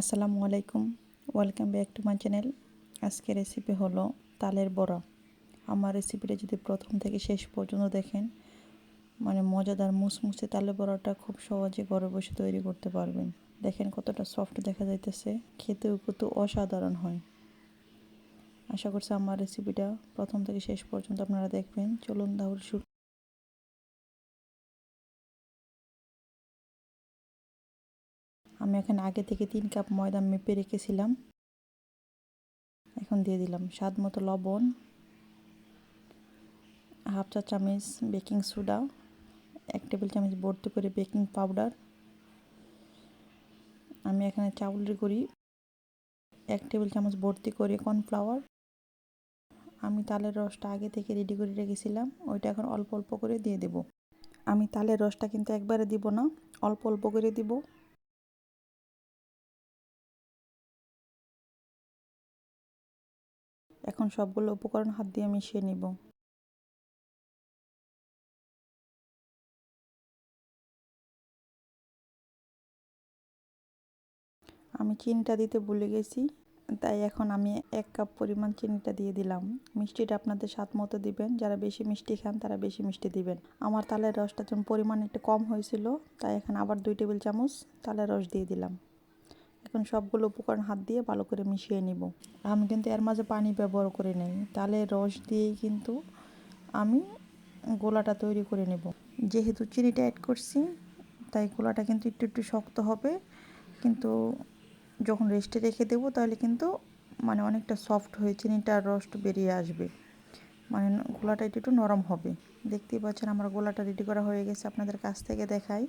আসসালামু আলাইকুম। Welcome back to my channel আজকে রেসিপি হলো তালের বড়া। আমার রেসিপিটা যদি প্রথম থেকে শেষ পর্যন্ত দেখেন মানে মজাদার মুসমুসে তালের বড়াটা খুব সহজে ঘরে বসে তৈরি করতে পারবেন। দেখেন কতটা সফট দেখা যাইতেছে। খেতেও কত অসাধারণ হয়। আশা করছি আমার রেসিপিটা প্রথম থেকে শেষ পর্যন্ত আপনারা দেখবেন। চলুন তাহলে শুরু আমি এখানে আগে থেকে তিন কাপ ময়দা মেপে রেখেছিলাম। এখন দিয়ে দিলাম স্বাদ মতো লবণ, হাফ চা চামচ বেকিং সোডা, এক টেবিল চামচ ভর্তি করে বেকিং পাউডার। আমি এখানে চাউলের গুঁড়ি, এক টেবিল চামচ ভর্তি করে কর্নফ্লাওয়ার। আমি তালের রসটা আগে থেকে রেডি করে রেখেছিলাম, ওইটা এখন অল্প অল্প করে দিয়ে দেব। আমি তালের রসটা কিন্তু একবারে দিব না, অল্প অল্প করে দিব। এখন সবগুলো উপকরণ হাত দিয়ে মিশিয়ে নিব। আমি চিনিটা দিতে ভুলে গেছি, তাই এখন আমি এক কাপ পরিমাণ চিনিটা দিয়ে দিলাম। মিষ্টিটা আপনাদের স্বাদ মতো দিবেন, যারা বেশি মিষ্টি খান তারা বেশি মিষ্টি দিবেন। আমার তালের রসটা যেমন পরিমাণ একটু কম হয়েছিল, তাই এখন আবার দুই টেবিল চামচ তালের রস দিয়ে দিলাম। এখন সবগুলো উপকরণ হাত দিয়ে ভালো করে মিশিয়ে নিব। আমি কিন্তু এর মাঝে পানি ব্যবহার করে নেই। তাহলে রস দিয়েই কিন্তু আমি গোলাটা তৈরি করে নেব। যেহেতু চিনিটা অ্যাড করছি, তাই গোলাটা কিন্তু একটু একটু শক্ত হবে। কিন্তু যখন রেস্টে রেখে দেবো, তাহলে কিন্তু মানে অনেকটা সফট হয়ে চিনিটার রসটা বেরিয়ে আসবে। মানে গোলাটা একটু একটু নরম হবে। দেখতেই পাচ্ছেন আমার গোলাটা রেডি করা হয়ে গেছে। আপনাদের কাছ থেকে দেখাই।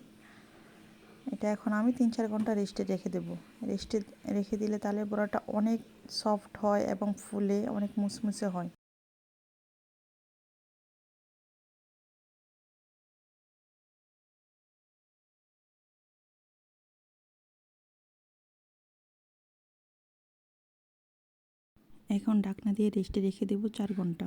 এটা এখন আমি তিন চার ঘণ্টা রেস্টে রেখে দেবো। রেস্টে রেখে দিলে তালের বড়াটা অনেক সফট হয় এবং ফুলে অনেক মুসমুসে হয়। এখন ডাকনা দিয়ে রেস্টে রেখে দেবো চার ঘণ্টা।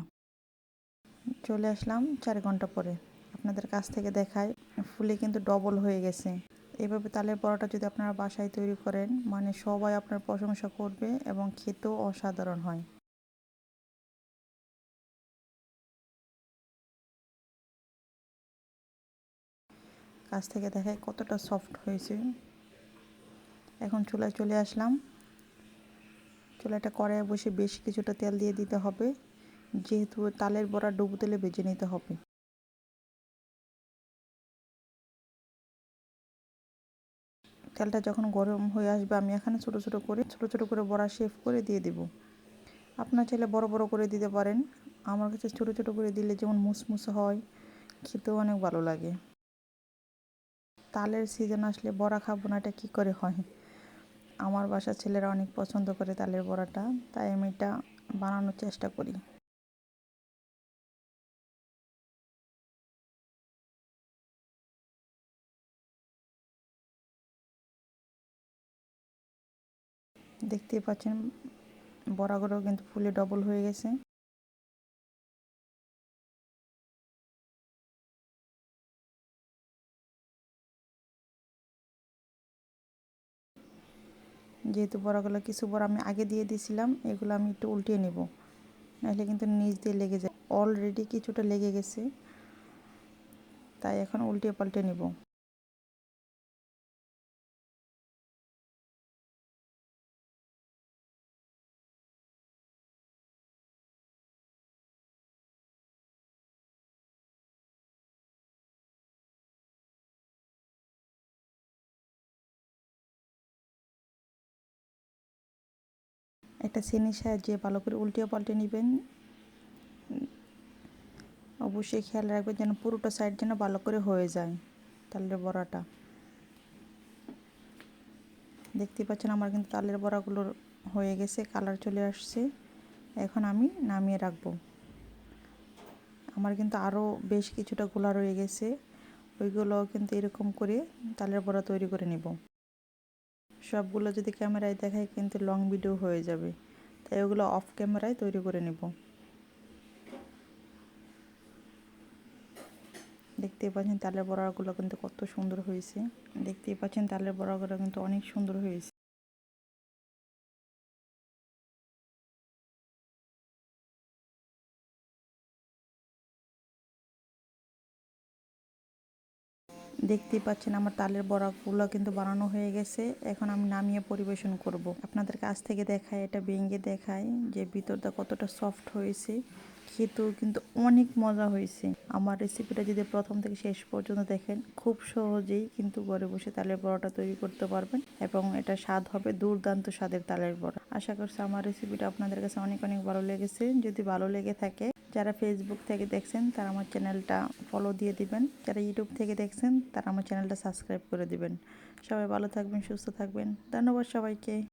চলে আসলাম চার ঘণ্টা পরে। আপনাদের কাছ থেকে দেখায় ফুলে কিন্তু ডবল হয়ে গেছে। এভাবে তালের পরোটা যদি আপনারা বাসায় তৈরি করেন মানে সবাই আপনার প্রশংসা করবে এবং খেতেও অসাধারণ হয়। কাছ থেকে দেখায় কতটা সফট হয়েছে। এখন চুলায় চলে আসলাম। চুলাটা কড়াইয়ে বসে বেশ কিছুটা তেল দিয়ে দিতে হবে। যেহেতু তালের বড়া ডুবো তেলে ভেজে নিতে হবে। তেলটা যখন গরম হয়ে আসবে, আমি এখানে ছোট ছোট করে, ছোট ছোট করে বড়া শেফ করে দিয়ে দেব। আপনার চাইলে বড় বড় করে দিতে পারেন। আমার কাছে ছোট ছোট করে দিলে যেমন মুসমুসে হয়, খেতেও অনেক ভালো লাগে। তালের সিজন আসলে বড়া খাব না, এটা কী করে হয়? আমার বাসার ছেলেরা অনেক পছন্দ করে তালের বড়াটা, তাই আমি এটা বানানোর চেষ্টা করি। দেখতেই পাচ্ছেন বড়াগুলো কিন্তু ফুলে ডবল হয়ে গেছে। যেহেতু বড়াগুলো কিছু বড়া আমি আগে দিয়ে দিয়েছিলাম, এগুলো আমি একটু উল্টিয়ে নেব। নাহলে কিন্তু নিচ দিয়ে লেগে যায়। অলরেডি কিছুটা লেগে গেছে। তাই এখন উল্টিয়ে পাল্টে নেব। একটা শ্রেণির সাহায্যে ভালো করে উল্টিয়ে পাল্টে নেবেন। অবশ্যই খেয়াল রাখবেন যেন পুরোটা সাইড যেন ভালো করে হয়ে যায়, তালের বড়াটা। দেখতে পাচ্ছেন আমার কিন্তু তালের বড়াগুলোর হয়ে গেছে কালার চলে আসছে। এখন আমি নামিয়ে রাখব। আমার কিন্তু আরও বেশ কিছুটা গোলা রয়ে গেছে ওইগুলো কিন্তু এরকম করে তালের বড়া তৈরি করে নেব। সবগুলো যদি ক্যামেরায় দেখায় কিন্তু লং ভিডিও হয়ে যাবে। তাই ওগুলো অফ ক্যামেরায় তৈরি করে নেব। দেখতেই পাচ্ছেন তালের বড়াগুলো কিন্তু কত সুন্দর হয়েছে। দেখতেই পাচ্ছেন তালের বড়াগুলো কিন্তু অনেক সুন্দর হয়েছে। দেখতেই পাচ্ছেন আমার তালের বড়াগুলো কিন্তু বানানো হয়ে গেছে। এখন আমি নামিয়ে পরিবেশন করব। আপনাদের কাছ থেকে দেখায় এটা ভেঙে দেখায় যে ভিতরটা কতটা সফট হয়েছে। খেতেও কিন্তু অনেক মজা হয়েছে। আমার রেসিপিটা যদি প্রথম থেকে শেষ পর্যন্ত দেখেন, খুব সহজেই কিন্তু ঘরে বসে তালের বড়াটা তৈরি করতে পারবেন এবং এটা স্বাদ হবে দুর্দান্ত স্বাদের তালের বড়া। আশা করছি আমার রেসিপিটা আপনাদের কাছে অনেক অনেক ভালো লেগেছে। যদি ভালো লেগে থাকে যারা ফেসবুক থেকে দেখছেন, তারা আমার চ্যানেলটা ফলো দিয়ে দিবেন। যারা ইউটিউব থেকে দেখছেন, তারা আমার চ্যানেলটা সাবস্ক্রাইব করে দিবেন। সবাই ভালো থাকবেন, সুস্থ থাকবেন। ধন্যবাদ সবাইকে।